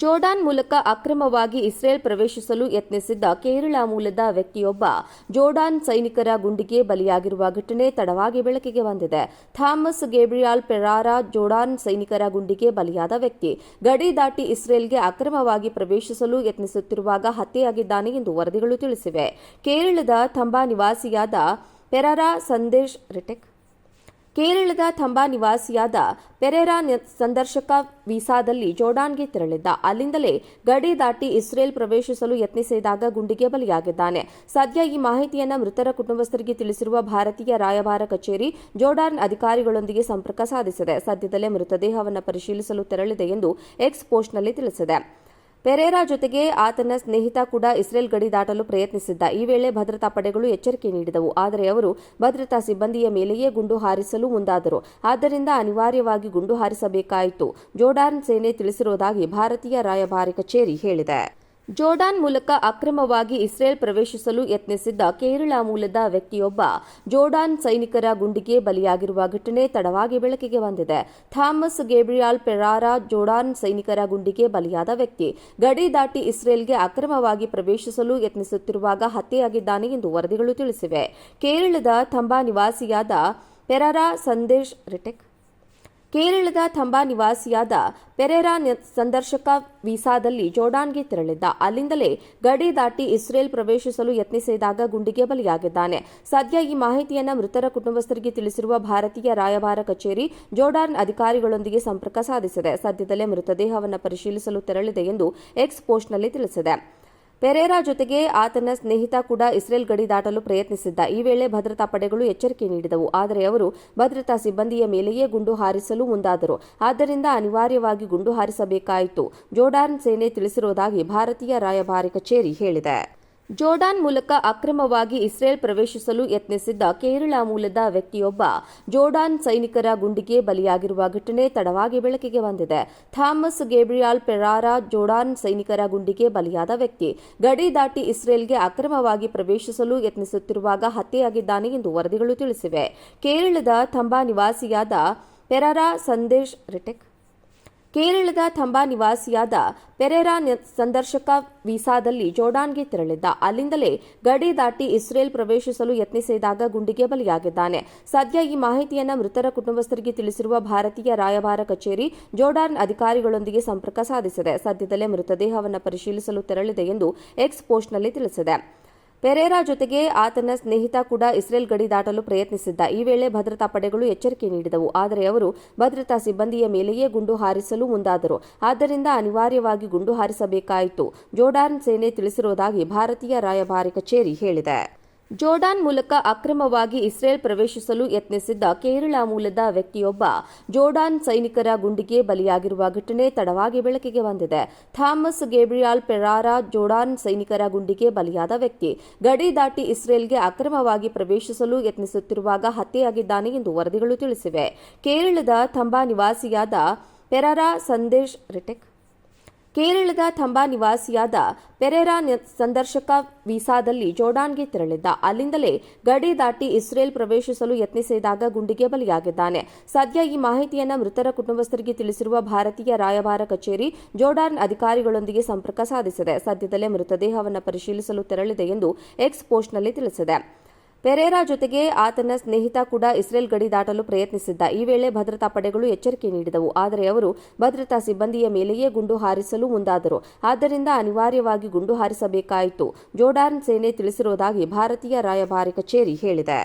Jordan ಮೂಲಕ ಅಕ್ರಮವಾಗಿ Israel ಪ್ರವೇಶಿಸಲು ಯತ್ನಿಸಿದ್ದ ಕೇರಳ ಮೂಲದ ವ್ಯಕ್ತಿಯೊಬ್ಬ ಜೋರ್ಡಾನ್ ಸೈನಿಕರ ಗುಂಡಿಗೆ ಬಲಿಯಾಗಿರುವ ಘಟನೆ ತಡವಾಗಿ ಬೆಳಕಿಗೆ ಬಂದಿದೆ. ಥಾಮಸ್ ಗೇಬ್ರಿಯಾಲ್ ಪೆರಾರಾ ಜೋರ್ಡಾನ್ ಸೈನಿಕರ ಗುಂಡಿಗೆ ಬಲಿಯಾದ ವ್ಯಕ್ತಿ. ಗಡಿ ದಾಟಿ ಇಸ್ರೇಲ್ಗೆ ಅಕ್ರಮವಾಗಿ ಪ್ರವೇಶಿಸಲು ಯತ್ನಿಸುತ್ತಿರುವಾಗ ಹತ್ಯೆಯಾಗಿದ್ದಾನೆ ಎಂದು ವರದಿಗಳು ತಿಳಿಸಿವೆ. ಕೇರಳದ ಥಂಬಾ ನಿವಾಸಿಯಾದ ಪೆರಾರಾ ಸಂದೇಶ್ ರಿಟೆಕ್. ಕೇರಳದ ಥಂಬಾ ನಿವಾಸಿಯಾದ ಪೆರೇರಾ ಸಂದರ್ಶಕ ವೀಸಾದಲ್ಲಿ ಜೋರ್ಡಾನ್ಗೆ ತೆರಳಿದ್ದ. ಅಲ್ಲಿಂದಲೇ ಗಡಿ ದಾಟಿ ಇಸ್ರೇಲ್ ಪ್ರವೇಶಿಸಲು ಯತ್ನಿಸಿದಾಗ ಗುಂಡಿಗೆ ಬಲಿಯಾಗಿದ್ದಾನೆ. ಸದ್ಯ ಈ ಮಾಹಿತಿಯನ್ನು ಮೃತರ ಕುಟುಂಬಸ್ಥರಿಗೆ ತಿಳಿಸಿರುವ ಭಾರತೀಯ ರಾಯಭಾರ ಕಚೇರಿ ಜೋರ್ಡಾನ್ ಅಧಿಕಾರಿಗಳೊಂದಿಗೆ ಸಂಪರ್ಕ ಸಾಧಿಸಿದೆ. ಸದ್ಯದಲ್ಲೇ ಮೃತದೇಹವನ್ನು ಪರಿಶೀಲಿಸಲು ತೆರಳಿದೆ ಎಂದು ಎಕ್ಸ್ ಪೋಸ್ಟ್ನಲ್ಲಿ ತಿಳಿಸಿದೆ. ಪೆರೇರಾ ಜೊತೆಗೆ ಆತನ ಸ್ನೇಹಿತ ಕೂಡ ಇಸ್ರೇಲ್ ಗಡಿ ದಾಟಲು ಪ್ರಯತ್ನಿಸಿದ್ದ. ಈ ವೇಳೆ ಭದ್ರತಾ ಪಡೆಗಳು ಎಚ್ಚರಿಕೆ ನೀಡಿದವು. ಆದರೆ ಅವರು ಭದ್ರತಾ ಸಿಬ್ಬಂದಿಯ ಮೇಲೆಯೇ ಗುಂಡು ಹಾರಿಸಲು ಮುಂದಾದರು. ಆದ್ದರಿಂದ ಅನಿವಾರ್ಯವಾಗಿ ಗುಂಡು ಹಾರಿಸಬೇಕಾಯಿತು. ಜೋರ್ಡಾನ್ ಸೇನೆ ತಿಳಿಸಿರುವುದಾಗಿ ಭಾರತೀಯ ರಾಯಭಾರಿ ಕಚೇರಿ ಹೇಳಿದೆ. ಜೋರ್ಡಾನ್ ಮೂಲಕ ಅಕ್ರಮವಾಗಿ ಇಸ್ರೇಲ್ ಪ್ರವೇಶಿಸಲು ಯತ್ನಿಸಿದ್ದ ಕೇರಳ ಮೂಲದ ವ್ಯಕ್ತಿಯೊಬ್ಬ ಜೋರ್ಡಾನ್ ಸೈನಿಕರ ಗುಂಡಿಗೆ ಬಲಿಯಾಗಿರುವ ಘಟನೆ ತಡವಾಗಿ ಬೆಳಕಿಗೆ ಬಂದಿದೆ. ಥಾಮಸ್ ಗೇಬ್ರಿಯಾಲ್ ಪೆರಾರಾ ಜೋರ್ಡಾನ್ ಸೈನಿಕರ ಗುಂಡಿಗೆ ಬಲಿಯಾದ ವ್ಯಕ್ತಿ. ಗಡಿ ದಾಟಿ ಇಸ್ರೇಲ್ಗೆ ಅಕ್ರಮವಾಗಿ ಪ್ರವೇಶಿಸಲು ಯತ್ನಿಸುತ್ತಿರುವಾಗ ಹತ್ಯೆಯಾಗಿದ್ದಾನೆ ಎಂದು ವರದಿಗಳು ತಿಳಿಸಿವೆ. ಕೇರಳದ ಥಂಬಾ ನಿವಾಸಿಯಾದ ಪೆರಾರಾ ಸಂದೇಶ್ ರಿಟೆಕ್ ಕೇರಳದ ಥಂಬಾ ನಿವಾಸಿಯಾದ ಪೆರೇರಾ ಸಂದರ್ಶಕ ವೀಸಾದಲ್ಲಿ ಜೋರ್ಡಾನ್ಗೆ ತೆರಳಿದ್ದ. ಅಲ್ಲಿಂದಲೇ ಗಡಿ ದಾಟಿ ಇಸ್ರೇಲ್ ಪ್ರವೇಶಿಸಲು ಯತ್ನಿಸಿದಾಗ ಗುಂಡಿಗೆ ಬಲಿಯಾಗಿದ್ದಾನೆ. ಸದ್ಯ ಈ ಮಾಹಿತಿಯನ್ನು ಮೃತರ ಕುಟುಂಬಸ್ಥರಿಗೆ ತಿಳಿಸಿರುವ ಭಾರತೀಯ ರಾಯಭಾರ ಕಚೇರಿ ಜೋರ್ಡಾನ್ ಅಧಿಕಾರಿಗಳೊಂದಿಗೆ ಸಂಪರ್ಕ ಸಾಧಿಸಿದೆ. ಸದ್ಯದಲ್ಲೇ ಮೃತದೇಹವನ್ನು ಪರಿಶೀಲಿಸಲು ತೆರಳಿದೆ ಎಂದು ಎಕ್ಸ್ ಪೋಸ್ಟ್ನಲ್ಲಿ ತಿಳಿಸಿದೆ. ಪೆರೇರಾ ಜೊತೆಗೆ ಆತನ ಸ್ನೇಹಿತ ಕೂಡ ಇಸ್ರೇಲ್ ಗಡಿ ದಾಟಲು ಪ್ರಯತ್ನಿಸಿದ್ದ. ಈ ವೇಳೆ ಭದ್ರತಾ ಪಡೆಗಳು ಎಚ್ಚರಿಕೆ ನೀಡಿದವು. ಆದರೆ ಅವರು ಭದ್ರತಾ ಸಿಬ್ಬಂದಿಯ ಮೇಲೆಯೇ ಗುಂಡು ಹಾರಿಸಲು ಮುಂದಾದರು. ಆದ್ದರಿಂದ ಅನಿವಾರ್ಯವಾಗಿ ಗುಂಡು ಹಾರಿಸಬೇಕಾಯಿತು. ಜೋರ್ಡಾನ್ ಸೇನೆ ತಿಳಿಸಿರುವುದಾಗಿ ಭಾರತೀಯ ರಾಯಭಾರಿ ಕಚೇರಿ ಹೇಳಿದೆ. ಜೋರ್ಡಾನ್ ಮೂಲಕ ಅಕ್ರಮವಾಗಿ ಇಸ್ರೇಲ್ ಪ್ರವೇಶಿಸಲು ಯತ್ನಿಸಿದ್ದ ಕೇರಳ ಮೂಲದ ವ್ಯಕ್ತಿಯೊಬ್ಬ ಜೋರ್ಡಾನ್ ಸೈನಿಕರ ಗುಂಡಿಗೆ ಬಲಿಯಾಗಿರುವ ಘಟನೆ ತಡವಾಗಿ ಬೆಳಕಿಗೆ ಬಂದಿದೆ. ಥಾಮಸ್ ಗೇಬ್ರಿಯಾಲ್ ಪೆರಾರಾ ಜೋರ್ಡಾನ್ ಸೈನಿಕರ ಗುಂಡಿಗೆ ಬಲಿಯಾದ ವ್ಯಕ್ತಿ. ಗಡಿ ದಾಟಿ ಇಸ್ರೇಲ್ಗೆ ಅಕ್ರಮವಾಗಿ ಪ್ರವೇಶಿಸಲು ಯತ್ನಿಸುತ್ತಿರುವಾಗ ಹತ್ಯೆಯಾಗಿದ್ದಾನೆ ಎಂದು ವರದಿಗಳು ತಿಳಿಸಿವೆ. ಕೇರಳದ ಥಂಬಾ ನಿವಾಸಿಯಾದ ಪೆರಾರಾ ಸಂದೇಶ್ ರಿಟೆಕ್. ಕೇರಳದ ಥಂಬಾ ನಿವಾಸಿಯಾದ ಪೆರೇರಾ ಸಂದರ್ಶಕ ವೀಸಾದಲ್ಲಿ ಜೋರ್ಡಾನ್ಗೆ ತೆರಳಿದ್ದ. ಅಲ್ಲಿಂದಲೇ ಗಡಿ ದಾಟಿ ಇಸ್ರೇಲ್ ಪ್ರವೇಶಿಸಲು ಯತ್ನಿಸಿದಾಗ ಗುಂಡಿಗೆ ಬಲಿಯಾಗಿದ್ದಾನೆ. ಸದ್ಯ ಈ ಮಾಹಿತಿಯನ್ನು ಮೃತರ ಕುಟುಂಬಸ್ಥರಿಗೆ ತಿಳಿಸಿರುವ ಭಾರತೀಯ ರಾಯಭಾರ ಕಚೇರಿ ಜೋರ್ಡಾನ್ ಅಧಿಕಾರಿಗಳೊಂದಿಗೆ ಸಂಪರ್ಕ ಸಾಧಿಸಿದೆ. ಸದ್ಯದಲ್ಲೇ ಮೃತದೇಹವನ್ನು ಪರಿಶೀಲಿಸಲು ತೆರಳಿದೆ ಎಂದು ಎಕ್ಸ್ ಪೋಸ್ಟ್ನಲ್ಲಿ ತಿಳಿಸಿದೆ. ಪೆರೇರಾ ಜೊತೆಗೆ ಆತನ ಸ್ನೇಹಿತ ಕೂಡ ಇಸ್ರೇಲ್ ಗಡಿ ದಾಟಲು ಪ್ರಯತ್ನಿಸಿದ್ದ. ಈ ವೇಳೆ ಭದ್ರತಾ ಪಡೆಗಳು ಎಚ್ಚರಿಕೆ ನೀಡಿದವು. ಆದರೆ ಅವರು ಭದ್ರತಾ ಸಿಬ್ಬಂದಿಯ ಮೇಲೆಯೇ ಗುಂಡು ಹಾರಿಸಲು ಮುಂದಾದರು. ಆದ್ದರಿಂದ ಅನಿವಾರ್ಯವಾಗಿ ಗುಂಡು ಹಾರಿಸಬೇಕಾಯಿತು. ಜೋರ್ಡಾನ್ ಸೇನೆ ತಿಳಿಸಿರುವುದಾಗಿ ಭಾರತೀಯ ರಾಯಭಾರಿ ಕಚೇರಿ ಹೇಳಿದೆ. ಜೋರ್ಡಾನ್ ಮೂಲಕ ಅಕ್ರಮವಾಗಿ ಇಸ್ರೇಲ್ ಪ್ರವೇಶಿಸಲು ಯತ್ನಿಸಿದ್ದ ಕೇರಳ ಮೂಲದ ವ್ಯಕ್ತಿಯೊಬ್ಬ ಜೋರ್ಡಾನ್ ಸೈನಿಕರ ಗುಂಡಿಗೆ ಬಲಿಯಾಗಿರುವ ಘಟನೆ ತಡವಾಗಿ ಬೆಳಕಿಗೆ ಬಂದಿದೆ. ಥಾಮಸ್ ಗೇಬ್ರಿಯಾಲ್ ಪೆರಾರಾ ಜೋರ್ಡಾನ್ ಸೈನಿಕರ ಗುಂಡಿಗೆ ಬಲಿಯಾದ ವ್ಯಕ್ತಿ. ಗಡಿ ದಾಟಿ ಇಸ್ರೇಲ್ಗೆ ಅಕ್ರಮವಾಗಿ ಪ್ರವೇಶಿಸಲು ಯತ್ನಿಸುತ್ತಿರುವಾಗ ಹತ್ಯೆಯಾಗಿದ್ದಾನೆ ಎಂದು ವರದಿಗಳು ತಿಳಿಸಿವೆ. ಕೇರಳದ ಥಂಬಾ ನಿವಾಸಿಯಾದ ಪೆರಾರಾ ಸಂದೇಶ್ ರಿಟೆಕ್. ಕೇರಳದ ಥಂಬಾ ನಿವಾಸಿಯಾದ ಪೆರೇರಾ ಸಂದರ್ಶಕ ವೀಸಾದಲ್ಲಿ ಜೋರ್ಡಾನ್ಗೆ ತೆರಳಿದ್ದ. ಅಲ್ಲಿಂದಲೇ ಗಡಿ ದಾಟಿ ಇಸ್ರೇಲ್ ಪ್ರವೇಶಿಸಲು ಯತ್ನಿಸಿದಾಗ ಗುಂಡಿಗೆ ಬಲಿಯಾಗಿದ್ದಾನೆ. ಸದ್ಯ ಈ ಮಾಹಿತಿಯನ್ನು ಮೃತರ ಕುಟುಂಬಸ್ಥರಿಗೆ ತಿಳಿಸಿರುವ ಭಾರತೀಯ ರಾಯಭಾರ ಕಚೇರಿ ಜೋರ್ಡಾನ್ ಅಧಿಕಾರಿಗಳೊಂದಿಗೆ ಸಂಪರ್ಕ ಸಾಧಿಸಿದೆ. ಸದ್ಯದಲ್ಲೇ ಮೃತದೇಹವನ್ನು ಪರಿಶೀಲಿಸಲು ತೆರಳಿದೆ ಎಂದು ಎಕ್ಸ್ ಪೋಸ್ಟ್ನಲ್ಲಿ ತಿಳಿಸಿದೆ. ಪೆರೇರಾ ಜೊತೆಗೆ ಆತನ ಸ್ನೇಹಿತ ಕೂಡ ಇಸ್ರೇಲ್ ಗಡಿ ದಾಟಲು ಪ್ರಯತ್ನಿಸಿದ್ದ. ಈ ವೇಳೆ ಭದ್ರತಾ ಪಡೆಗಳು ಎಚ್ಚರಿಕೆ ನೀಡಿದವು. ಆದರೆ ಅವರು ಭದ್ರತಾ ಸಿಬ್ಬಂದಿಯ ಮೇಲೆಯೇ ಗುಂಡು ಹಾರಿಸಲು ಮುಂದಾದರು. ಆದ್ದರಿಂದ ಅನಿವಾರ್ಯವಾಗಿ ಗುಂಡು ಹಾರಿಸಬೇಕಾಯಿತು. ಜೋರ್ಡಾನ್ ಸೇನೆ ತಿಳಿಸಿರುವುದಾಗಿ ಭಾರತೀಯ ರಾಯಭಾರಿ ಕಚೇರಿ ಹೇಳಿದೆ.